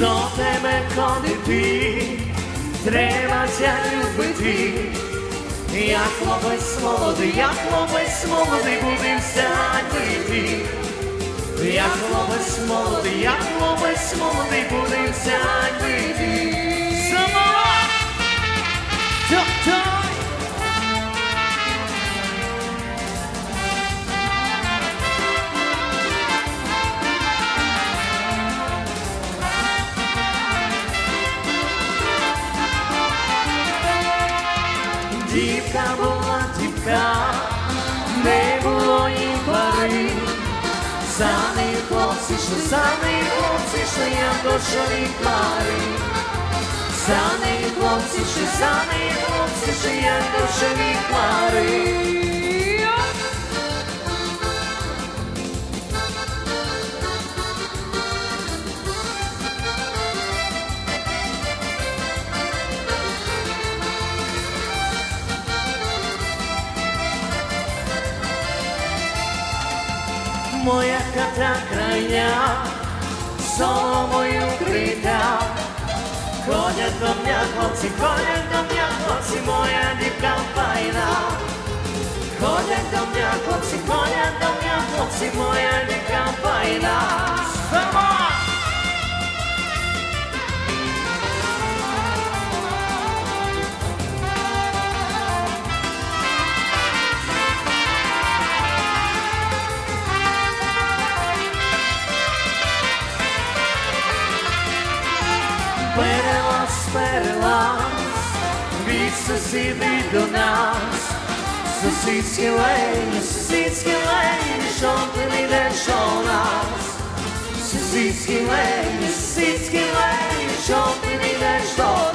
до тебе ходити, треба ся любити. Я хлопець молодий, я хлопець молодий, будем сядіти, Я хлопець молодий, я хлопець молодий, будем сядьти. Дівка була дівка, не було їм пари. Самі хлопці, за самі хлопці, йшли, я душові За Самі хлопці, за самі хлопці, йшли, я душові хмари. Моя хата крайня, соломою крита. Ходять до мене хлопці, ходять до мене хлопці, моя дівка файна. Ходять до мене хлопці, ходять до мене хлопці, моя дівка файна. Pērlās, pērlās, visas ir vidu nas. Susīs gelēņas, susīs gelēņas, šonti līdēn šonās. Susīs gelēņas, susīs gelēņas, šonti līdēn šonās.